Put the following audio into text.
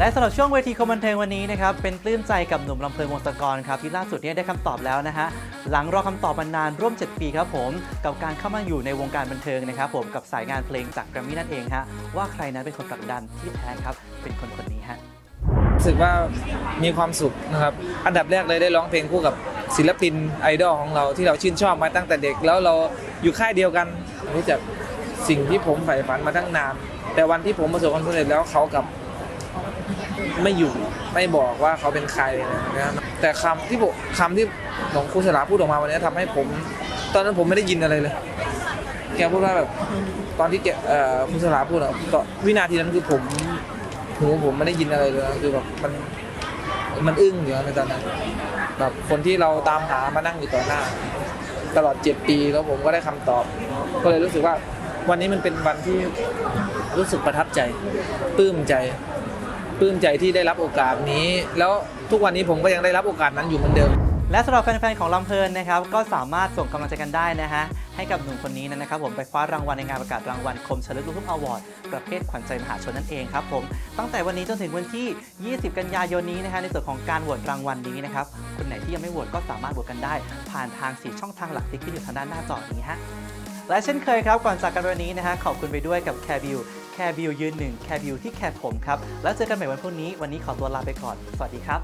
และสำหรับช่วงเวทีคอมบันเทิงวันนี้นะครับเป็นปลื้มใจกับหนุ่มลำเพลินวงศกรครับที่ล่าสุดเนี่ยได้คำตอบแล้วนะฮะหลังรอคำตอบมานานร่วม 7 ปีครับผมกับการเข้ามาอยู่ในวงการบันเทิงนะครับผมกับสายงานเพลงจากแกรมมี่นั่นเองฮะว่าใครนั้นเป็นคนผลักดันที่แท้ครับเป็นคนคนนี้ฮะรู้สึกว่ามีความสุขนะครับอันดับแรกเลยได้ร้องเพลงคู่กับศิลปินไอดอลของเราที่เราชื่นชอบมาตั้งแต่เด็ก แล้วเราอยู่ค่ายเดียวกันรู้จักสิ่งที่ผมใฝ่ฝันมาตั้งนานแต่วันที่ผมประสบความสำเร็จแล้วเขากับ ไม่อยู่ไม่บอกว่าเขาเป็นใครนะครับแต่คำที่ผมคำที่ของครูสลาพูดออกมาวันนี้ทำให้ผม ตอนนั้นผมไม่ได้ยินอะไรเลย แกพูดว่าแบบตอนที่แกเอ่อครูสลาพูดอะตอนวินาทีนั้นคือผมหูผมไม่ได้ยินอะไรเลยคือแบบมันมันอึ้งอยู่ในตอนนั้นแบบคนที่เราตามหามานั่งอยู่ต่อหน้า ตลอด7ปีแล้วผมก็ได้คำตอบ ก็เลยรู้สึกว่า วันนี้มันเป็นวันที่รู้สึกประทับใจปลื้มใจ ปลื้มใจที่ได้รับโอกาสนี้ แล้วทุกวันนี้ผมก็ยังได้รับโอกาสนั้นอยู่เหมือนเดิม และสำหรับแฟนๆของลำเพลินนะครับก็สามารถส่งกำลังใจกันได้นะฮะให้กับหนุ่มคนนี้นะครับผมไปคว้ารางวัลในงานประกาศรางวัลคมชลึกลูกทุ่งอวอร์ดประเภทขวัญใจมหาชนนั่นเองครับผมตั้งแต่วันนี้จนถึงวันที่ 20 กันยายนนี้นะฮะในส่วนของการโหวตรางวัลนี้นะครับคนไหนที่ยังไม่โหวตก็สามารถโหวตกันได้ ผ่านทาง4ช่องทางหลักที่ขึ้นอยู่ทางด้านหน้าจอนี้ฮะและเช่นเคยครับก่อนจากกันวันนี้นะฮะขอบคุณไปด้วยกับแคร์บิว แคบิวยืนหนึ่งแคบิวที่แคบผมครับ แล้วเจอกันใหม่วันพรุ่งนี้ วันนี้ขอตัวลาไปก่อน สวัสดีครับ